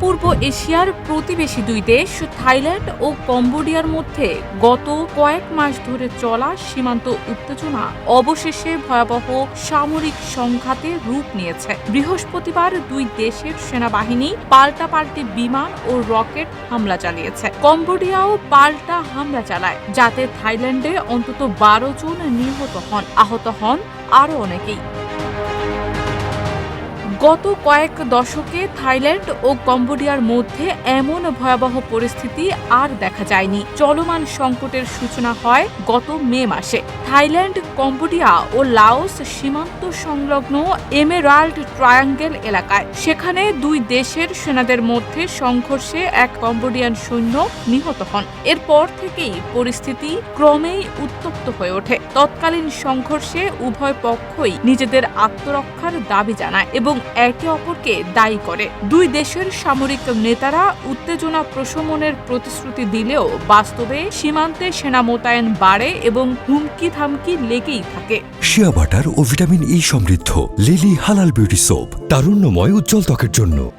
পূর্ব এশিয়ার প্রতিবেশী দুই দেশ, থাইল্যান্ড ও কম্বোডিয়ার মধ্যে গত কয়েক মাস ধরে চলা সীমান্ত উত্তেজনা অবশেষে ভয়াবহ সামরিক সংঘাতে রূপ নিয়েছে। বৃহস্পতিবার দুই দেশের সেনাবাহিনী পাল্টা পাল্টাপাল্টি বিমান ও রকেট হামলা চালিয়েছে। কম্বোডিয়াও পাল্টা হামলা চালায়, যাতে থাইল্যান্ডে অন্তত বারো জন নিহত হন। আহত হন আরও অনেকেই। গত কয়েক দশকে থাইল্যান্ড ও কম্বোডিয়ার মধ্যে এমন ভয়াবহ পরিস্থিতি আর দেখা যায়নি। চলমান সংকটের সূচনা হয় গত মে মাসে। থাইল্যান্ড, কম্বোডিয়া ও লাওস সীমান্ত সংলগ্ন এমেরাল্ড ট্রায়াঙ্গেল এলাকায়। সেখানে দুই দেশের সেনাদের মধ্যে সংঘর্ষে এক কম্বোডিয়ান সৈন্য নিহত হন। এরপর থেকেই পরিস্থিতি ক্রমেই উত্তপ্ত হয়ে ওঠে। তৎকালীন সংঘর্ষে উভয় পক্ষই নিজেদের আত্মরক্ষার দাবি জানায় এবং একে অপরকে দায়ী করে। দুই দেশের সামরিক নেতারা উত্তেজনা প্রশমনের প্রতিশ্রুতি দিলেও বাস্তবে সীমান্তে সেনা মোতায়েন বাড়ে এবং হুমকি থামকি লেগেই থাকে। শিয়া বাটার ও ভিটামিন ই সমৃদ্ধ, লিলি হালাল বিউটি সোপ, তারুণ্যময় উজ্জ্বল ত্বকের জন্য।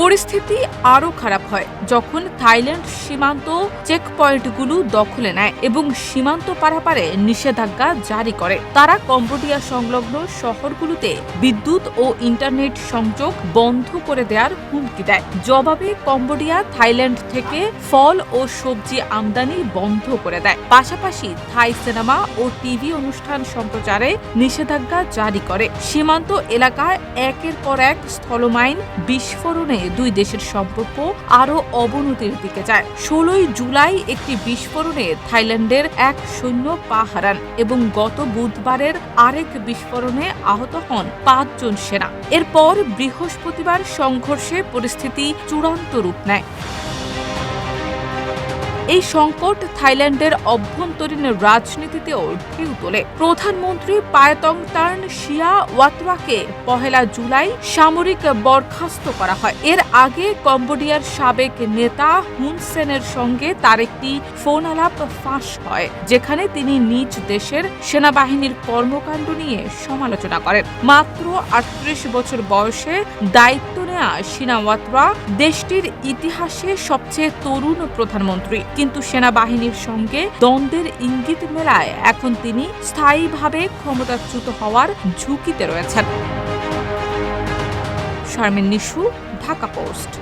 পরিস্থিতি আরও খারাপ হয় যখন থাইল্যান্ড সীমান্ত চেকপয়েন্টগুলো দখলে নেয় এবং সীমান্ত পারাপারে নিষেধাজ্ঞা জারি করে। তারা কম্বোডিয়া সংলগ্ন শহরগুলোতে বিদ্যুৎ ও ইন্টারনেট সংযোগ বন্ধ করে দেওয়ার হুমকি দেয়। জবাবে কম্বোডিয়া থাইল্যান্ড থেকে ফল ও সবজি আমদানি বন্ধ করে দেয়। পাশাপাশি থাই সিনেমা ও টিভি অনুষ্ঠান সম্প্রচারে নিষেধাজ্ঞা জারি করে। সীমান্ত এলাকায় একের পর এক স্থলমাইন বিস্ফোরণে দুই দেশের সম্পর্ক আরও অবনতির দিকে যায়। ষোলোই জুলাই একটি বিস্ফোরণে থাইল্যান্ডের এক সৈন্য পা হারান এবং গত বুধবারের আরেক বিস্ফোরণে আহত হন পাঁচজন সেনা। এরপর বৃহস্পতিবার সংঘর্ষে পরিস্থিতি চূড়ান্ত রূপ নেয়। এই সংকট থাইল্যান্ডের অভ্যন্তরীণ রাজনীতিতেও ঢেউ তোলে। প্রধানমন্ত্রী পায়তং তার্ন শিয়া ওয়াতওয়াকে পহেলা জুলাই সামরিক বরখাস্ত করা হয়। এর আগে কম্বোডিয়ার সাবেক নেতা হুন সেনের সঙ্গে তার একটি ফোন আলাপ ফাঁস হয়, যেখানে তিনি নিজ দেশের সেনাবাহিনীর কর্মকাণ্ড নিয়ে সমালোচনা করেন। মাত্র আটত্রিশ বছর বয়সে দায়িত্ব নেয়া সিনাওয়াতরা দেশটির ইতিহাসে সবচেয়ে তরুণ প্রধানমন্ত্রী। কিন্তু সেনাবাহিনীর সঙ্গে দ্বন্দ্বের ইঙ্গিত মেলায় এখন তিনি স্থায়ীভাবে ক্ষমতাচ্যুত হওয়ার ঝুঁকিতে রয়েছেন। শারমিন নিশু, ঢাকা পোস্ট।